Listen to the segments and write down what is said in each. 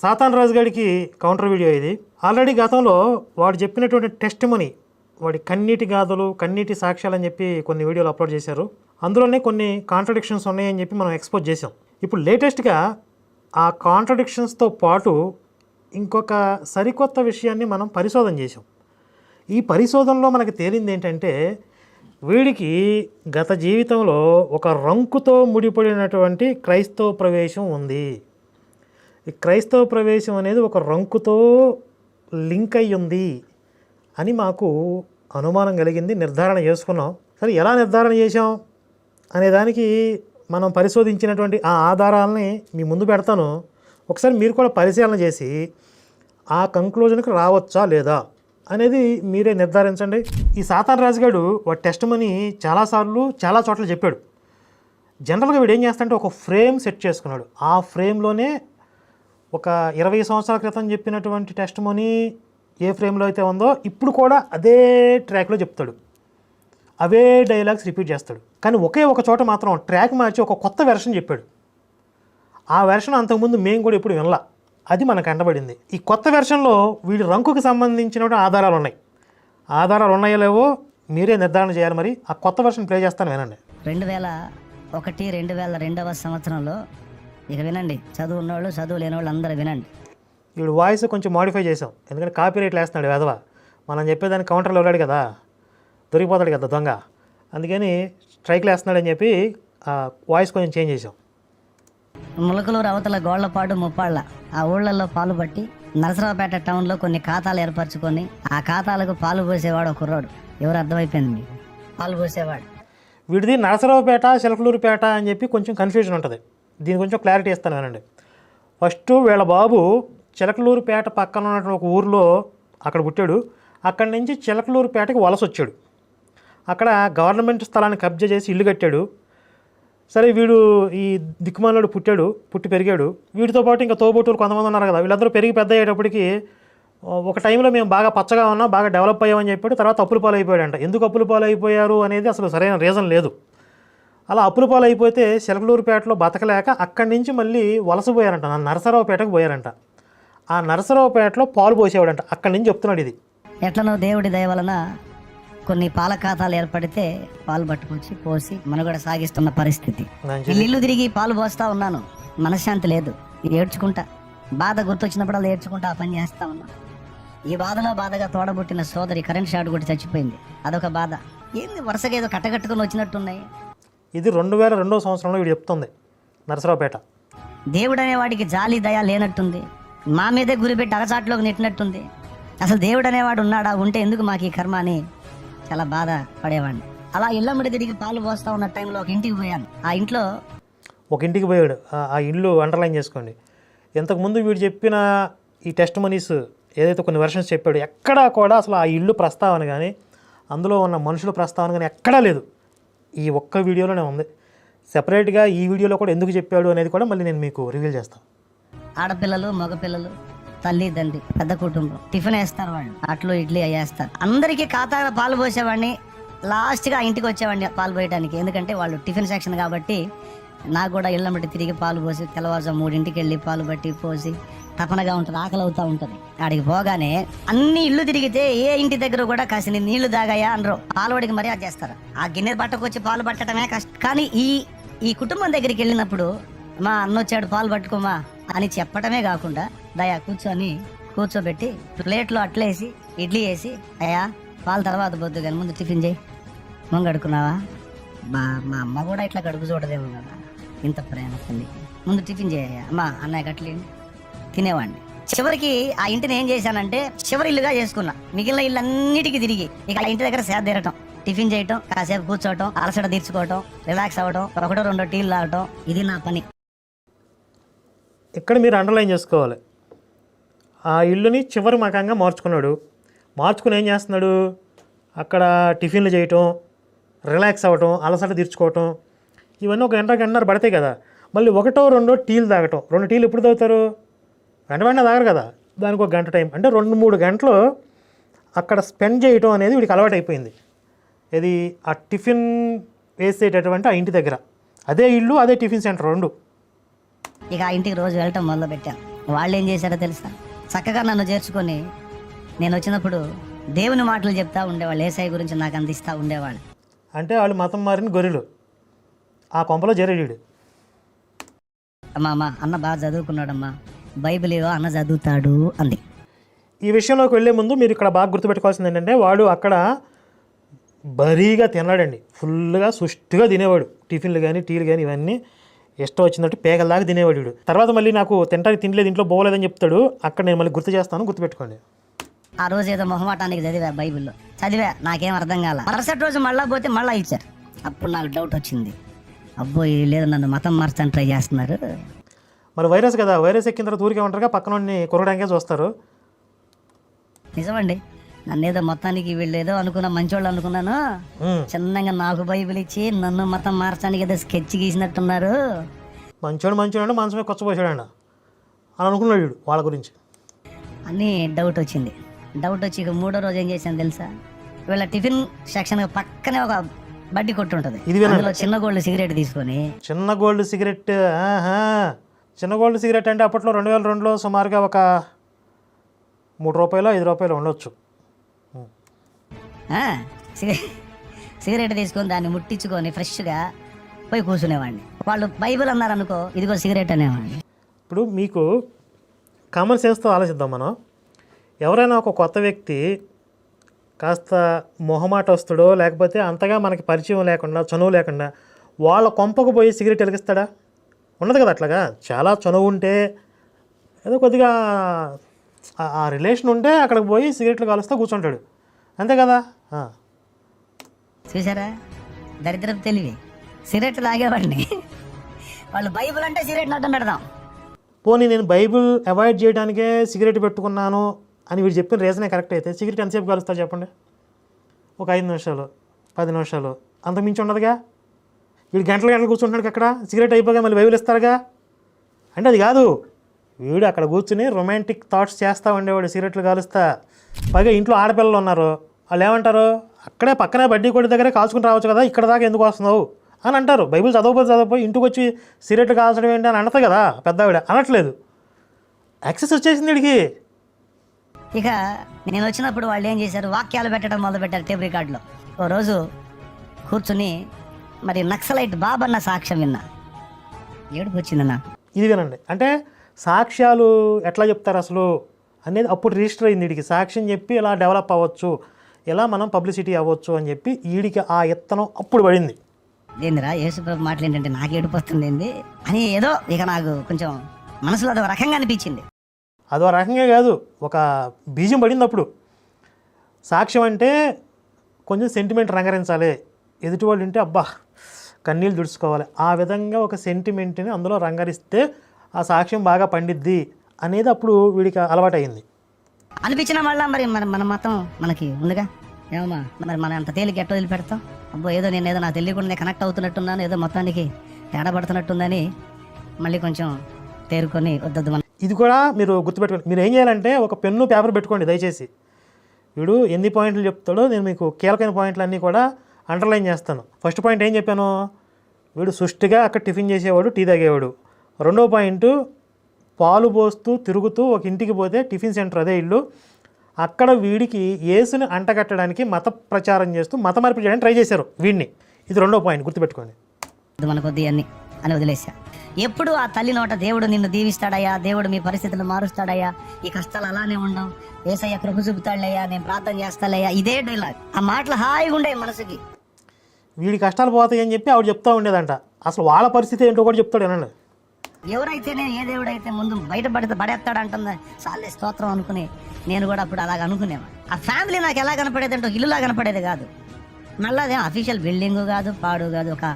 సాతాన్ రాజు గారికి counter video ఇది. Already గతంలో వాడు చెప్పినటువంటి టెస్ట్ మనీ వాడి కన్నీటి గాథలు కన్నీటి సాక్ష్యాలు అని చెప్పి కొన్ని వీడియోలు అప్లోడ్ చేశారు. అందులోనే కొన్ని కాంట్రడిక్షన్స్ ఉన్నాయని చెప్పి మనం ఎక్స్పోజ్ చేసాం ఇప్పుడు లేటెస్ట్గా ఆ కాంట్రడిక్షన్స్తో పాటు ఇంకొక సరికొత్త విషయాన్ని మనం పరిశోధన చేసాం ఈ పరిశోధనలో మనకు తేలింది ఏంటంటే వీడికి గత జీవితంలో ఒక రంకుతో ముడిపడినటువంటి క్రైస్తవ ప్రవేశం ఉంది. ఈ క్రైస్తవ ప్రవేశం అనేది ఒక రంకుతో లింక్ అయి ఉంది అని మాకు అనుమానం కలిగింది నిర్ధారణ చేసుకున్నాం. సరే ఎలా నిర్ధారణ చేసాం అనే దానికి మనం పరిశోధించినటువంటి ఆ ఆధారాలని మీ ముందు పెడతాను. ఒకసారి మీరు కూడా పరిశీలన చేసి ఆ కంక్లూజన్కి రావచ్చా లేదా అనేది మీరే నిర్ధారించండి. ఈ సాతాన్ రాజుగాడు వాడి టెస్ట్ మనీ చాలాసార్లు చాలా చోట్ల చెప్పాడు. జనరల్గా వీడు ఏం చేస్తాడంటే ఒక ఫ్రేమ్ సెట్ చేసుకున్నాడు. ఆ ఫ్రేమ్లోనే ఒక ఇరవై సంవత్సరాల క్రితం చెప్పినటువంటి టెస్ట్ మనీ ఏ ఫ్రేమ్లో అయితే ఉందో ఇప్పుడు కూడా అదే ట్రాక్లో చెప్తాడు. అవే డైలాగ్స్ రిపీట్ చేస్తాడు. కానీ ఒకే ఒక చోట మాత్రం ట్రాక్ మార్చి ఒక కొత్త వెర్షన్ చెప్పాడు. ఆ వెర్షన్ అంతకుముందు మేము కూడా ఇప్పుడు వినలా. అది మనకు కంటబడింది ఈ కొత్త వెర్షన్లో వీడి రంకుకి సంబంధించిన ఆధారాలు ఉన్నాయి. ఆధారాలు ఉన్నాయో లేవో మీరే నిర్ధారణ చేయాలి మరి. ఆ కొత్త వెర్షన్ ప్లే చేస్తాను వినండి. రెండు వేల ఒకటి రెండు వేల రెండవ సంవత్సరంలో ఇక వినండి చదువు ఉన్నోళ్ళు చదువు లేని వాళ్ళు అందరూ వినండి. వీడు వాయిస్ కొంచెం మాడిఫై చేసాం ఎందుకంటే కాపీ రేట్లు వేస్తున్నాడు వెధవ. మనం చెప్పేదానికి కౌంటర్లో వెళ్ళాడు కదా. దొరికిపోతాడు కదా దొంగ. అందుకని స్ట్రైక్లు వేస్తున్నాడని చెప్పి ఆ వాయిస్ కొంచెం చేంజ్ చేసాం ములకలూరు అవతల గోళ్ళపాడు ముప్పాళ్ళ. ఆ ఊళ్ళల్లో పాలు పట్టి నరసరావుపేట టౌన్లో కొన్ని ఖాతాలు ఏర్పరచుకొని ఆ ఖాతాలకు పాలు పోసేవాడు ఒక కుర్రాడు. ఎవరు అర్థమైపోయింది మీకు? పాలు పోసేవాడు. వీడిది నరసరావుపేట చిలకలూరుపేట అని చెప్పి కొంచెం కన్ఫ్యూజన్ ఉంటుంది. దీని కొంచెం క్లారిటీ ఇస్తాను వినండి. ఫస్ట్ వీళ్ళ బాబు చిలకలూరుపేట పక్కన ఉన్నటువంటి ఒక ఊరిలో అక్కడ పుట్టాడు. అక్కడి నుంచి చిలకలూరుపేటకి వలస వచ్చాడు. అక్కడ గవర్నమెంట్ స్థలాన్ని కబ్జా చేసి ఇల్లు కట్టాడు. సరే వీడు ఈ దిక్కుమాలోడు పుట్టాడు పుట్టి పెరిగాడు. వీడితో పాటు ఇంకా తోబోటూరు కొంతమంది ఉన్నారు కదా వీళ్ళందరూ పెరిగి పెద్ద అయ్యేటప్పటికి ఒక టైంలో మేము బాగా పచ్చగా ఉన్నాం బాగా డెవలప్ అయ్యామని చెప్పాడు. తర్వాత అప్పులు పాలైపోయాడంట. ఎందుకు అప్పులు పాలైపోయారు అనేది అసలు సరైన రీజన్ లేదు. అలా అప్పుల పాలు అయిపోతే శెలకలూరుపేటలో బతకలేక అక్కడి నుంచి మళ్ళీ వలసపోయారంట నా నరసరావుపేటకు పోయారంట. ఆ నరసరావుపేటలో పాలు పోసేవాడంట అక్కడి నుంచి చెప్తున్నాడు ఇది. ఎట్లనో దేవుడి దయ వలన కొన్ని పాల ఖాతాలు ఏర్పడితే పాలు పట్టుకొచ్చి పోసి మనుగడ సాగిస్తున్న పరిస్థితి. ఇల్లు తిరిగి పాలు పోస్తా ఉన్నాను మనశ్శాంతి లేదు ఏడ్చుకుంటా. బాధ గుర్తొచ్చినప్పుడు అలా ఏడ్చుకుంటా ఆ పని చేస్తా ఉన్నా. ఈ బాధలో బాధగా తోడబుట్టిన సోదరి కరెంట్ షాట్ కొట్టి చచ్చిపోయింది అదొక బాధ. ఏంది వరుసగా ఏదో కట్టకట్టుకుని వచ్చినట్టున్నాయి? ఇది రెండు వేల రెండో సంవత్సరంలో వీడు చెప్తుంది నరసరావుపేట. దేవుడు అనేవాడికి జాలి దయ లేనట్టుంది. మా మీదే గురిపెట్టి అగచాట్లోకి నెట్టినట్టుంది. అసలు దేవుడు అనేవాడు ఉన్నాడా ఉంటే ఎందుకు మాకు ఈ కర్మ అని చాలా బాధ పడేవాడిని. అలా ఇళ్ళమ్మడి తిరిగి పాలు పోస్తా ఉన్న టైంలో ఒక ఇంటికి పోయాను. ఆ ఇంట్లో ఒక ఇంటికి పోయాడు. ఆ- ఆ ఇల్లు అండర్లైన్ చేసుకోండి. ఇంతకుముందు వీడు చెప్పిన ఈ టెస్ట్ మనీస్ ఏదైతే కొన్ని వెర్షన్స్ చెప్పాడు ఎక్కడా కూడా అసలు ఆ ఇల్లు ప్రస్తావన కానీ అందులో ఉన్న మనుషుల ప్రస్తావన కానీ ఎక్కడా లేదు. ఈ ఒక్క వీడియోలోనే ఉంది. సెపరేట్గా ఈ వీడియోలో కూడా ఎందుకు చెప్పాడు అనేది కూడా మళ్ళీ నేను మీకు రివీల్ చేస్తాను. ఆడపిల్లలు మగపిల్లలు తల్లి తండ్రి పెద్ద కుటుంబం. టిఫిన్ వేస్తారు వాళ్ళు. అట్లు ఇడ్లీ వేస్తారు. అందరికీ ఖాతాలో పాలు పోసేవాడిని. లాస్ట్గా ఇంటికి వచ్చేవాడిని పాలు పోయడానికి ఎందుకంటే వాళ్ళు టిఫిన్ సెక్షన్ కాబట్టి నాకు కూడా ఇళ్ళ బట్టి తిరిగి పాలు పోసి తెల్లవారుజాము మూడింటికి వెళ్ళి పాలు పట్టి పోసి తపనగా ఉంటుంది ఆకలి అవుతూ ఉంటుంది. ఆడికి పోగానే అన్ని ఇల్లు తిరిగితే ఏ ఇంటి దగ్గర కూడా కాసిన నీళ్ళు దాగాయా అనరు. పాలవాడికి మర్యాద చేస్తారు. ఆ గిన్నె పట్టకొచ్చి పాలు పట్టడమే కష్టం. కానీ ఈ ఈ కుటుంబం దగ్గరికి వెళ్ళినప్పుడు మా అన్న వచ్చాడు పాలు పట్టుకోమా అని చెప్పటమే కాకుండా దయా కూర్చొని కూర్చోబెట్టి ప్లేట్లో అట్లేసి ఇడ్లీ వేసి అయ్యా పాలు తర్వాత పొద్దు కానీ ముందు టిఫిన్ చేయి. ముంగడుకున్నావా? కడుక్కున్నావా మా మా అమ్మ కూడా ఇట్లా గడుపు చూడదేమో కదా. ఇంత ప్రేమ ముందు టిఫిన్ చేయ అమ్మా అన్నయ్య కట్లేండి తినేవాడిని. చివరికి ఆ ఇంటిని ఏం చేశానంటే చివరి ఇల్లుగా చేసుకున్నా. మిగిలిన ఇల్లు అన్నిటికీ తిరిగి. ఇక ఆ ఇంటి దగ్గర సేద తీరటం. టిఫిన్ చేయటం కాసేపు కూర్చోవటం అలసట తీర్చుకోవటం రిలాక్స్ అవ్వటం ఒకటో రెండో టీలు తాగటం ఇది నా పని. ఇక్కడ మీరు అండర్లైన్ చేసుకోవాలి. ఆ ఇల్లుని చివరి మకంగా మార్చుకున్నాడు. మార్చుకుని ఏం చేస్తున్నాడు? అక్కడ టిఫిన్లు చేయటం రిలాక్స్ అవ్వటం అలసట తీర్చుకోవటం ఇవన్నీ ఒక గంట గంటన్నర పడతాయి కదా. మళ్ళీ ఒకటో రెండో టీలు తాగటం. రెండు టీలు ఎప్పుడు తాగుతారు? వెంట వెంటనే తాగరు కదా. దానికి ఒక గంట టైం. అంటే రెండు మూడు గంటలు అక్కడ స్పెండ్ చేయటం అనేది వీడికి అలవాటు అయిపోయింది. ఇది ఆ టిఫిన్ వేసేటటువంటి ఆ ఇంటి దగ్గర. అదే ఇల్లు అదే టిఫిన్ సెంటర్ రెండు. ఇక ఆ ఇంటికి రోజు వెళ్ళటం మొదలు పెట్టాను వాళ్ళు ఏం చేశారో తెలుసా? చక్కగా నన్ను చేర్చుకొని నేను వచ్చినప్పుడు దేవుని మాటలు చెప్తా ఉండేవాళ్ళు. ఏసఐ గురించి నాకు అందిస్తూ ఉండేవాళ్ళు. అంటే వాళ్ళు మతం మారిన గొర్రెలు. ఆ కొంపలో జరేడు అమ్మా అమ్మా అన్న బాగా చదువుకున్నాడమ్మా. బైబిల్ ఏవో అన్న చదువుతాడు అంది. ఈ విషయంలోకి వెళ్ళే ముందు మీరు ఇక్కడ బాగా గుర్తుపెట్టుకోవాల్సింది ఏంటంటే వాడు అక్కడ బరీగా తిన్నాడండి ఫుల్గా సుష్టిగా తినేవాడు. టిఫిన్లు కానీ టీలు కానీ ఇవన్నీ ఇష్టం వచ్చినట్టు పేగల్లాగా తినేవాడు వీడు. తర్వాత మళ్ళీ నాకు తింటానికి తినలేదు ఇంట్లో పోలేదని చెప్తాడు. అక్కడ నేను మళ్ళీ గుర్తు చేస్తాను గుర్తుపెట్టుకోండి. ఆ రోజు ఏదో మొహమాటానికి చదివా బైబిల్లో. చదివా నాకేం అర్థం కాల. మరుసటి రోజు మళ్ళా పోతే మళ్ళా ఇచ్చారు. అప్పుడు నాకు డౌట్ వచ్చింది. అబ్బో లేదు నన్ను మతం మార్చడానికి ట్రై చేస్తున్నారు. మరి వైరస్ కదా వైరస్ ఎక్కిన తర్వాత ఊరికే ఉంటారుగా పక్కన కొరడానికే చూస్తారు. నిజమండి. నన్ను ఏదో మొత్తానికి వీళ్ళు ఏదో అనుకున్నా మంచోళ్ళు అనుకున్నాను. ఉమ్, చిన్నగా నాకు బైబిల్ ఇచ్చి నన్ను మతం మార్చడానికి ఏదో స్కెచ్ గీసినట్టున్నారు. మంచోడు మంచోడు అంటే మనసు మీద కొచ్చపోసాడండి అని అనుకున్నాడు వీడు వాళ్ళ గురించి. అని డౌట్ వచ్చింది. డౌట్ వచ్చి ఇక మూడో రోజు ఏం చేశాను తెలుసా? వీళ్ళ టిఫిన్ సెక్షన్ పక్కనే ఒక బడ్డీ కొట్టు ఉంటుంది ఇది. అందులో చిన్న గోల్డ్ సిగరెట్ తీసుకొని చిన్న గోల్డ్ సిగరెట్ చిన్న గోల్డ్ సిగరెట్ అంటే అప్పట్లో రెండు వేల రెండులో సుమారుగా ఒక మూడు రూపాయలు ఐదు రూపాయలు ఉండొచ్చు. సిగరెట్ తీసుకొని దాన్ని ముట్టించుకొని ఫ్రెష్గా పోయి కూర్చునేవాడిని. వాళ్ళు బైబిల్ అన్నారనుకో ఇదిగో సిగరెట్ అనేవాడిని. ఇప్పుడు మీకు కామన్ సెన్స్తో ఆలోచిద్దాం మనం. ఎవరైనా ఒక కొత్త వ్యక్తి కాస్త మొహమాటస్తుడో లేకపోతే అంతగా మనకి పరిచయం లేకుండా చనువు లేకుండా వాళ్ళ కొంపకు పోయి సిగరెట్ వెలిగిస్తాడా? ఉండదు కదా అట్లాగా? చాలా చనువు ఉంటే ఏదో కొద్దిగా ఆ- రిలేషన్ ఉంటే అక్కడికి పోయి సిగరెట్లు కాలుస్తూ కూర్చుంటాడు. అంతే కదా. చూసారా దరిద్రపు తెలివి. సిగరెట్ తాగేవాడిని. వాళ్ళు బైబిల్ అంటే సిగరెట్ అడ్డం పెడదాం పోనీ నేను బైబిల్ అవాయిడ్ చేయడానికే సిగరెట్ పెట్టుకున్నాను అని వీడు చెప్పిన రీజనే కరెక్ట్ అయితే సిగరెట్ ఎంతసేపు కలుస్తారు చెప్పండి? ఒక ఐదు నిమిషాలు పది నిమిషాలు. అంతకుమించి ఉండదుగా? వీడు గంటలు గంటలు కూర్చుంటున్నాడు అక్కడ సిగరెట్ అయిపోగా మళ్ళీ బైబిల్ ఇస్తారుగా? అంటే అది కాదు. వీడు అక్కడ కూర్చుని రొమాంటిక్ థాట్స్ చేస్తూ ఉండేవాడు సిగరెట్లు కాలుస్తా. పైగా ఇంట్లో ఆడపిల్లలు ఉన్నారు. వాళ్ళు ఏమంటారు? అక్కడే పక్కనే బడ్డీ కొడి దగ్గరే కాల్చుకుని రావచ్చు కదా ఇక్కడ దాకా ఎందుకు వస్తున్నావు? అని అంటారు. బైబిల్ చదవకపోతే చదవకపోయి ఇంటికి వచ్చి సిగరెట్లు కాల్చడం ఏంటి అని అంటది కదా పెద్దవిడ. అనట్లేదు. యాక్సెస్ వచ్చేసింది వీడికి. ఇక నేను వచ్చినప్పుడు వాళ్ళు ఏం చేశారు? వాక్యాలు పెట్టడం మొదలు పెట్టారు టేప్ రికార్డులో. ఓ రోజు కూర్చుని మరి నక్సలైట్ బాబన్న సాక్ష్యం విన్నా. ఏడుపు వచ్చింది నాకు. ఇది వినండి. అంటే సాక్ష్యాలు ఎట్లా చెప్తారు అసలు? అనేది అప్పుడు రిజిస్టర్ అయింది వీడికి సాక్ష్యం చెప్పి ఇలా డెవలప్ అవ్వచ్చు ఇలా మనం పబ్లిసిటీ అవ్వచ్చు అని చెప్పి వీడికి ఆ ఎత్తనం అప్పుడు పడింది. ఏందిరా యేసుప్రభు మాటలు ఏంటంటే నాకు ఏడుపు వస్తుంది అని ఏదో ఇక నాకు కొంచెం మనసులో అదొక రకంగా అనిపించింది. అదో రకంగా కాదు ఒక బీజం పడింది అప్పుడు సాక్ష్యం అంటే కొంచెం సెంటిమెంట్ రంగరించాలి. ఎదుటి వాళ్ళు ఉంటే అబ్బా కన్నీళ్ళు దుడుచుకోవాలి. ఆ విధంగా ఒక సెంటిమెంట్ని అందులో రంగరిస్తే ఆ సాక్ష్యం బాగా పండిద్ది అనేది అప్పుడు వీడికి అలవాటైంది అనిపించిన మళ్ళా మరి మన మన మతం మనకి ఉందిగా? ఏమమ్మా మరి మనం అంత తేలిక ఎట్ట వదిలిపెడతాం? అబ్బో ఏదో నేను ఏదో నాకు తెలియకుండా కనెక్ట్ అవుతున్నట్టున్నాను ఏదో మొత్తానికి తేడా పడుతున్నట్టుందని మళ్ళీ కొంచెం తేరుకొని వద్దొద్దు మనం ఇది కూడా మీరు గుర్తుపెట్టుకోండి. మీరు ఏం చేయాలంటే ఒక పెన్ను పేపర్ పెట్టుకోండి దయచేసి. వీడు ఎన్ని పాయింట్లు చెప్తాడో నేను మీకు కీలకమైన పాయింట్లు అన్నీ కూడా అండర్లైన్ చేస్తాను. ఫస్ట్ పాయింట్ ఏం చెప్పాను? వీడు సుష్టిగా అక్కడ టిఫిన్ చేసేవాడు టీ తాగేవాడు. రెండో పాయింట్ పాలు పోస్తూ తిరుగుతూ ఒక ఇంటికి పోతే టిఫిన్ సెంటర్ అదే ఇల్లు. అక్కడ వీడికి ఏసుని అంటగట్టడానికి మత ప్రచారం చేస్తూ మత మార్పు చేయడానికి ట్రై చేశారు వీడిని. ఇది రెండో పాయింట్ గుర్తుపెట్టుకోండి. మన మనకొద్ది అని వదిలేసా ఎప్పుడు ఆ తల్లి నోట దేవుడు నిన్ను దీవిస్తాడయ్యా దేవుడు మీ పరిస్థితులు మారుస్తాడయ్యా ఈ కష్టాలు అలానే ఉండవు. ఏసయ్య కృప చూపుతాడయ్యా నేను ప్రార్థన చేస్తాడయ్యా ఇదే డైలాగ్ ఆ మాటలు హాయిగా ఉండే మనసుకి. వీడి కష్టాలు పోతాయి అని చెప్పి ఆవిడ చెప్తా ఉండేదంట. అసలు వాళ్ళ పరిస్థితి ఏంటో కూడా చెప్తాడు ఏనండి ఎవరైతేనే ఏ దేవుడైతే ముందు బయట పడితే పడేస్తాడు అంటుందా. చాలే స్తోత్రం అనుకుని నేను కూడా అప్పుడు అలాగ అనుకునేవాడు ఆ ఫ్యామిలీ నాకు ఎలా కనపడేది అంటే ఇల్లులా కనపడేది కాదు. మళ్ళీ అదేం అఫీషియల్ బిల్డింగ్ కాదు పాడు కాదు ఒక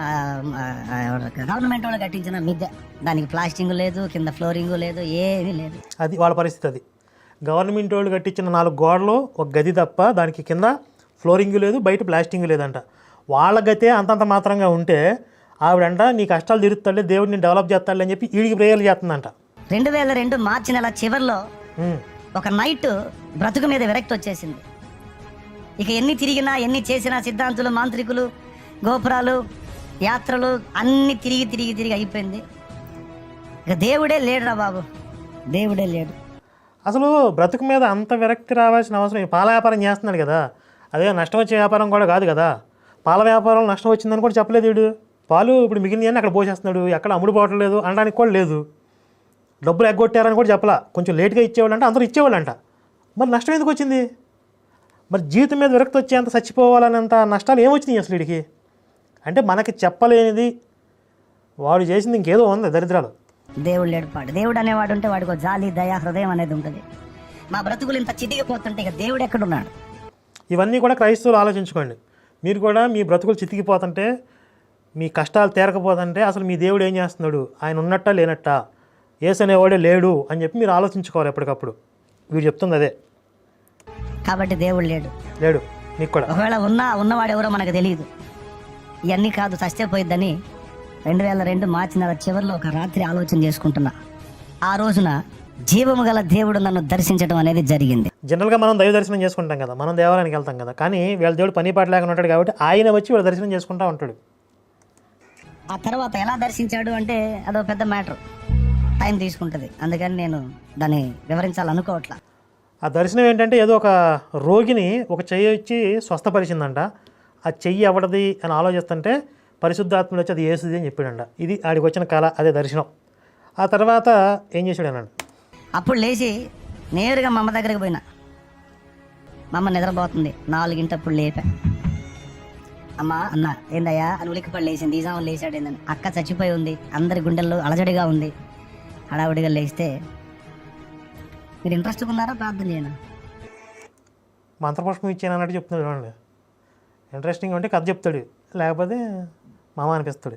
గవర్నమెంట్ వాళ్ళు కట్టించిన మిద్దె. దానికి ప్లాస్టింగ్ లేదు కింద ఫ్లోరింగ్ లేదు ఏమీ లేదు. అది వాళ్ళ పరిస్థితి అది. గవర్నమెంట్ వాళ్ళు కట్టించిన నాలుగు గోడలు ఒక గది తప్ప దానికి కింద ఫ్లోరింగ్ లేదు బయట ప్లాస్టింగ్ లేదంట. వాళ్ళ గతే అంతంత మాత్రంగా ఉంటే ఆవిడంట నీ కష్టాలు తీరుతాడులే దేవుడిని డెవలప్ చేస్తాడులే అని చెప్పి వీడికి ప్రేయర్లు చేస్తుందంట. రెండు వేల రెండు మార్చి నెల చివరిలో. ఒక నైట్ బ్రతుకు మీద విరక్తి వచ్చేసింది. ఇక ఎన్ని తిరిగినా ఎన్ని చేసినా సిద్ధాంతులు మాంత్రికులు గోపురాలు యాత్రలు అన్ని తిరిగి తిరిగి తిరిగి అయిపోయింది. ఇక దేవుడే లేడురా బాబు. దేవుడే లేడు. అసలు బ్రతుకు మీద అంత విరక్తి రావాల్సిన అవసరం పాల వ్యాపారం చేస్తున్నాడు కదా. అదే నష్టం వచ్చే వ్యాపారం కూడా కాదు కదా. పాల వ్యాపారం నష్టం వచ్చిందని కూడా చెప్పలేదు వీడు. పాలు ఇప్పుడు మిగిలిన అక్కడ పోసేస్తున్నాడు. ఎక్కడ అమ్ముడు పోవట్లేదు అనడానికి కూడా లేదు. డబ్బులు ఎగ్గొట్టారని కూడా చెప్పలా. కొంచెం లేట్గా ఇచ్చేవాళ్ళంట అందరూ ఇచ్చేవాళ్ళంట. మరి నష్టం ఎందుకు వచ్చింది? మరి జీవితం మీద విరక్తి వచ్చేంత చచ్చిపోవాలనేంత నష్టాలు ఏమొచ్చినాయి అసలు వీడికి? అంటే మనకి చెప్పలేనిది వాడు చేసింది ఇంకేదో ఉంది దరిద్రాలు. దేవుడు లేడు పాడు. దేవుడు అనేవాడు ఉంటే వాడికి ఒక జాలి దయ హృదయం అనేది ఉంటుంది. మా బ్రతుకులు ఇంత చితికిపోతుంటే ఇక దేవుడు ఎక్కడున్నాడు? ఇవన్నీ కూడా క్రైస్తవులు ఆలోచించుకోండి. మీరు కూడా మీ బ్రతుకులు చితికిపోతుంటే మీ కష్టాలు తీరకపోతుంటే అసలు మీ దేవుడు ఏం చేస్తున్నాడు? ఆయన ఉన్నట్టా లేనట్టా? ఏసు అనేవాడే లేడు అని చెప్పి మీరు ఆలోచించుకోవాలి ఎప్పటికప్పుడు. వీడు చెప్తుంది అదే. కాబట్టి దేవుడు లేడు. లేడు. మీకు కూడా. ఒకవేళ ఉన్నా ఉన్నవాడు ఎవరో మనకు తెలియదు. ఇవన్నీ కాదు సస్తే పోయిద్దని రెండు వేల రెండు మార్చి నెల చివరిలో ఒక రాత్రి ఆలోచన చేసుకుంటున్నా. ఆ రోజున జీవము గల దేవుడు నన్ను దర్శించడం అనేది జరిగింది. జనరల్గా మనం దైవ దర్శనం చేసుకుంటాం కదా మనం దేవాలయానికి వెళ్తాం కదా కానీ వీళ్ళ దేవుడు పని పాట లేకుండా ఉంటాడు కాబట్టి ఆయన వచ్చి వీళ్ళ దర్శనం చేసుకుంటూ ఉంటాడు. ఆ తర్వాత ఎలా దర్శించాడు అంటే అదో పెద్ద మ్యాటర్. టైం తీసుకుంటుంది. అందుకని నేను దాన్ని వివరించాలనుకోవట్లా. ఆ దర్శనం ఏంటంటే ఏదో ఒక రోగిని ఒక చెయ్యి వచ్చి స్వస్థపరిచిందంట. ఆ చెయ్యి ఎవడది అని ఆలోచిస్తుంటే పరిశుద్ధాత్ముడు వచ్చి అది ఏసుది అని చెప్పాడంట. ఇది ఆడికి వచ్చిన కళ అదే దర్శనం. ఆ తర్వాత ఏం చేశాడు అన్నాడు అప్పుడు లేచి నేరుగా మా అమ్మ దగ్గరికి పోయినా. మా అమ్మ నిద్రపోతుంది. నాలుగింటప్పుడు లేపా. అమ్మ అన్న ఏందయ్యా అని ఉలిక్కిపడి లేచింది. ఈజాము లేచాడు ఏందని. అక్క చచ్చిపోయి ఉంది. అందరి గుండెల్లో అలజడిగా ఉంది. హడావుడిగా లేస్తే మీరు ఇంట్రెస్ట్ ఉన్నారా? ప్రార్థన చేయనా మంత్రపుష్పం ఇచ్చాను అన్నట్టు చెప్తున్నాడు ఇంట్రెస్టింగ్ ఉంటే కథ చెప్తాడు. లేకపోతే మామ అనిపిస్తాడు.